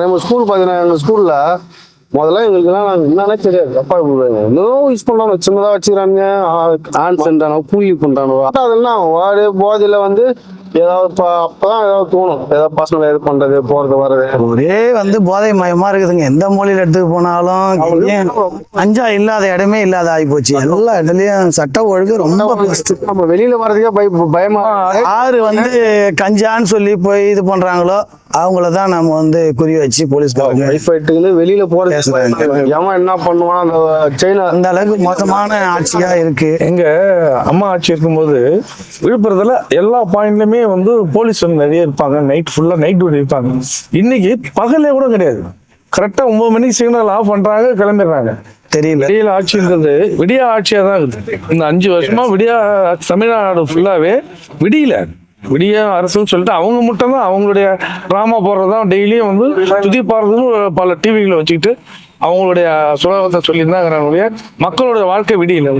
நம்ம ஸ்கூல் பார்த்தீங்கன்னா எங்கள் ஸ்கூலில் முதல்ல எங்களுக்குலாம் நாங்கள் என்னன்னே தெரியாது. அப்பா இன்னும் யூஸ் பண்ணுறாங்க சின்னதாக வச்சுக்கிறாங்க ஆன் பண்ணுறானோ கூலி பண்ணுறானோ அதெல்லாம் வாடு போதையில் வந்து ஏதாவது அப்பதான் ஏதாவது தோணும். ஏதாவது பசங்க இது பண்ணுறது போகிறது வர்றது. ஒரே வந்து போதை மயமா இருக்குதுங்க. எந்த மூலையில எடுத்துட்டு போனாலும் அஞ்சா இல்லாத இடமே இல்லாத ஆகி போச்சு எல்லா இடத்துலயும் சட்ட ஒழுங்கு ரொம்ப. நம்ம வெளியில் வர்றதுக்கே பய பயமா யாரு வந்து கஞ்சான்னு சொல்லி போய் இது பண்றாங்களோ அவங்கள தான் நம்ம வந்து குறி வச்சு போலீஸ்காரங்க ஃபைட்டுக்குன்னு வெளியில் பேசுறாங்க. எவன் என்ன பண்ணுவான் அந்த செயினை அந்த அளவுக்கு மோசமான ஆட்சியா இருக்கு. எங்க அம்மா ஆட்சி இருக்கும்போது விழுப்புரத்துல எல்லா பாயிண்ட்லயுமே வந்து போலீஸ் வந்து நிறைய இருப்பாங்க. நைட் ஃபுல்லா நைட் டியூட்டி இருப்பாங்க. இன்னைக்கு பகலே கூட கிடையாது. கரெக்டா ஒன்பது மணிக்கு சிக்னல் ஆஃப் பண்றாங்க கிளம்பிடுறாங்க. தெரியல. விடியல் ஆட்சின்றது விடிய ஆட்சியா தான் இருக்குது. இந்த அஞ்சு வருஷமா விடிய தமிழ்நாடு ஃபுல்லாவே விடியல. விடிய அரசுன்னு சொல்லிட்டு அவங்க மட்டும் தான் அவங்களுடைய டிராமா போடுறதுதான் டெய்லியும் வந்து துதி பாடுறதுன்னு பல டிவிகளை வச்சுக்கிட்டு அவங்களுடைய சுலகத்தை சொல்லியிருந்தாங்க மக்களுடைய வாழ்க்கை விடியல.